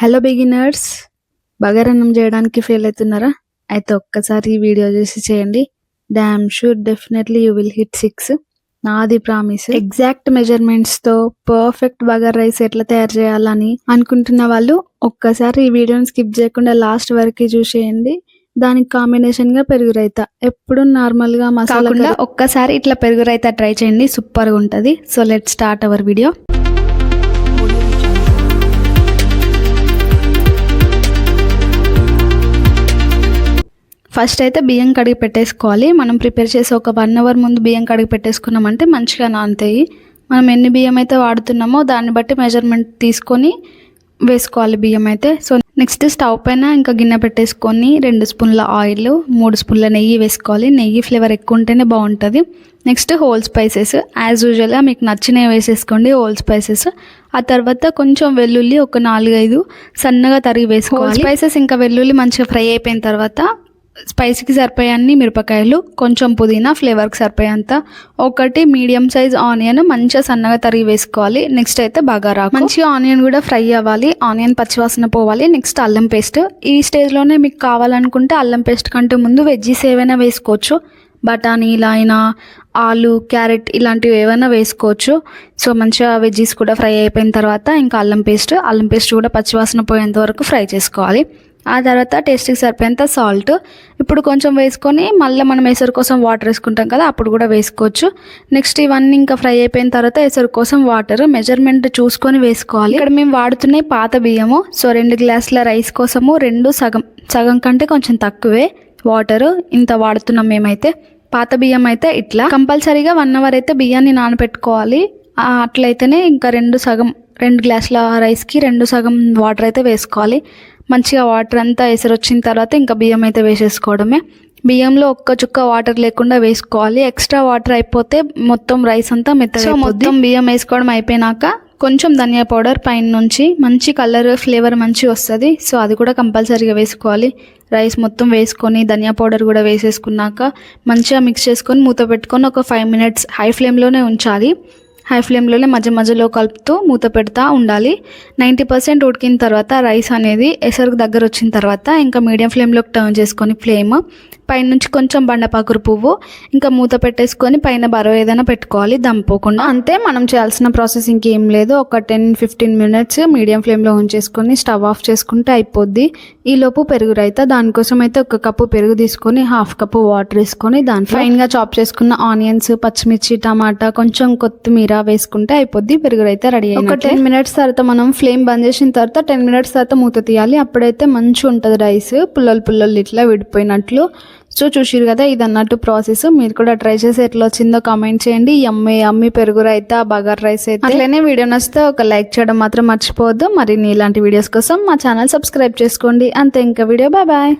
Hello beginners బగారన్నం చేయడానికి fail అవుతున్నారా? అయితే ఒక్కసారి ఈ వీడియో చూసి చేయండి. Damn sure definitely you will hit six నాది ప్రామిస్ ఎగ్జాక్ట్ మెజర్మెంట్స్తో పర్ఫెక్ట్ బగార్ రైస్ ఎట్లా తయారు చేయాలని అనుకుంటున్న వాళ్ళు ఒక్కసారి ఈ వీడియోని స్కిప్ చేయకుండా లాస్ట్ వరకు చూసేయండి. దానికి కాంబినేషన్గా పెరుగు రైతా. ఎప్పుడు నార్మల్గా మసాలా ఒక్కసారి ఇట్లా పెరుగు రైతా ట్రై చేయండి. సూపర్గా ఉంటది. So let start our video first అయితే బియ్యం కడిగి పెట్టేసుకోవాలి. మనం ప్రిపేర్ చేసి ఒక వన్ అవర్ ముందు బియ్యం కడిగి పెట్టేసుకున్నామంటే మంచిగా నానుతాయి. మనం ఎన్ని బియ్యం అయితే వాడుతున్నామో దాన్ని బట్టి మెజర్మెంట్ తీసుకొని వేసుకోవాలి బియ్యం అయితే. సో నెక్స్ట్ స్టవ్ పైన ఇంకా గిన్నె పెట్టేసుకొని రెండు స్పూన్ల ఆయిల్ మూడు స్పూన్ల నెయ్యి వేసుకోవాలి. నెయ్యి ఫ్లేవర్ ఎక్కువ ఉంటేనే బాగుంటుంది. నెక్స్ట్ హోల్ స్పైసెస్ యాజ్ యూజువల్గా మీకు నచ్చినవి వేసేసుకోండి హోల్ స్పైసెస్ ఆ తర్వాత కొంచెం వెల్లుల్లి ఒక నాలుగైదు సన్నగా తరిగి వేసుకోవాలి. స్పైసెస్ ఇంకా వెల్లుల్లి మంచిగా ఫ్రై అయిపోయిన తర్వాత స్పైసీకి సరిపోయే అన్ని మిరపకాయలు కొంచెం పుదీనా ఫ్లేవర్కి సరిపోయేంత. ఒకటి మీడియం సైజ్ ఆనియన్ మంచిగా సన్నగా తరిగి వేసుకోవాలి. నెక్స్ట్ అయితే బగారా మంచిగా ఆనియన్ కూడా ఫ్రై అవ్వాలి. ఆనియన్ పచ్చివాసన పోవాలి. నెక్స్ట్ అల్లం పేస్ట్. ఈ స్టేజ్లోనే మీకు కావాలనుకుంటే అల్లం పేస్ట్ కంటే ముందు వెజ్జీస్ ఏవైనా వేసుకోవచ్చు. బఠానీలు అయినా ఆలు క్యారెట్ ఇలాంటివి ఏమైనా వేసుకోవచ్చు. సో మంచిగా వెజ్జీస్ కూడా ఫ్రై అయిపోయిన తర్వాత ఇంకా అల్లం పేస్ట్. అల్లం పేస్ట్ కూడా పచ్చివాసన పోయేంత వరకు ఫ్రై చేసుకోవాలి. ఆ తర్వాత టేస్ట్కి సరిపోయేంత సాల్ట్ ఇప్పుడు కొంచెం వేసుకొని మళ్ళీ మనం ఎసరు కోసం వాటర్ వేసుకుంటాం కదా అప్పుడు కూడా వేసుకోవచ్చు. నెక్స్ట్ ఇవన్నీ ఇంకా ఫ్రై అయిపోయిన తర్వాత ఎసరు కోసం వాటర్ మెజర్మెంట్ చూసుకొని వేసుకోవాలి. ఇక్కడ మేము వాడుతున్నాయి పాత బియ్యము సో రెండు గ్లాసుల రైస్ కోసము రెండు సగం సగం కంటే కొంచెం తక్కువే వాటరు ఇంత వాడుతున్నాం మేమైతే. పాత బియ్యం అయితే ఇట్లా. కంపల్సరీగా వన్ అవర్ అయితే బియ్యాన్ని నానబెట్టుకోవాలి. అట్లయితేనే ఇంకా రెండు సగం రెండు గ్లాసుల రైస్కి రెండు సగం వాటర్ అయితే వేసుకోవాలి. మంచిగా వాటర్ అంతా ఎసరు వచ్చిన తర్వాత ఇంకా బియ్యం అయితే వేసేసుకోవడమే. బియ్యంలో ఒక్క చుక్క వాటర్ లేకుండా వేసుకోవాలి. ఎక్స్ట్రా వాటర్ అయిపోతే మొత్తం రైస్ అంతా మెత్తగా మొత్తం బియ్యం వేసుకోవడం అయిపోయినాక కొంచెం ధనియా పౌడర్ పైన నుంచి మంచి కలర్ ఫ్లేవర్ మంచి వస్తుంది. సో అది కూడా కంపల్సరీగా వేసుకోవాలి. రైస్ మొత్తం వేసుకొని ధనియా పౌడర్ కూడా వేసేసుకున్నాక మంచిగా మిక్స్ చేసుకొని మూత పెట్టుకొని ఒక ఫైవ్ మినిట్స్ హై ఫ్లేమ్లోనే ఉంచాలి. హై ఫ్లేమ్లోనే మధ్య మధ్యలో కలుపుతూ మూత పెడతా ఉండాలి. నైంటీ పర్సెంట్ ఉడికిన తర్వాత రైస్ అనేది ఎసరుకు దగ్గర వచ్చిన తర్వాత ఇంకా మీడియం ఫ్లేమ్లోకి టర్న్ చేసుకొని ఫ్లేమ్ పైనుంచి కొంచెం బండపాకురు పువ్వు ఇంకా మూత పెట్టేసుకొని పైన బరువు ఏదైనా పెట్టుకోవాలి దంపోకుండా అంతే మనం చేయాల్సిన ప్రాసెస్ ఇంకేం లేదు. ఒక టెన్ ఫిఫ్టీన్ మినిట్స్ మీడియం ఫ్లేమ్లో ఉంచేసుకొని స్టవ్ ఆఫ్ చేసుకుంటే అయిపోద్ది. ఈలోపు పెరుగు రైతా. దానికోసం అయితే ఒక కప్పు పెరుగు తీసుకొని హాఫ్ కప్పు వాటర్ వేసుకొని దాని ఫైన్గా చాప్ చేసుకున్న ఆనియన్స్ పచ్చిమిర్చి టమాటా కొంచెం కొత్తిమీర వేసుకుంటే అయిపోద్ది పెరుగు రైతా రెడీ ఒక టెన్ మినిట్స్ తర్వాత మనం ఫ్లేమ్ బంద్ చేసిన తర్వాత టెన్ మినిట్స్ తర్వాత మూత తీయాలి. అప్పుడైతే మంచిగా ఉంటుంది రైస్. పుల్లలు పుల్లలు ఇట్లా విడిపోయినట్లు. సో చూసిరు కదా ఇది అన్నట్టు ప్రాసెస్. మీరు కూడా ట్రై చేసి ఎట్లా వచ్చిందో కామెంట్ చేయండి. అమ్మి అమ్మి పెరుగు రైతా బగార్ రైస్ అయితే. అట్లనే వీడియో నచ్చితే ఒక లైక్ చేయడం మాత్రం మర్చిపోవద్దు. మరి ఇలాంటి వీడియోస్ కోసం మా ఛానల్ సబ్స్క్రైబ్ చేసుకోండి. అంతే ఇంకా వీడియో. Bye bye.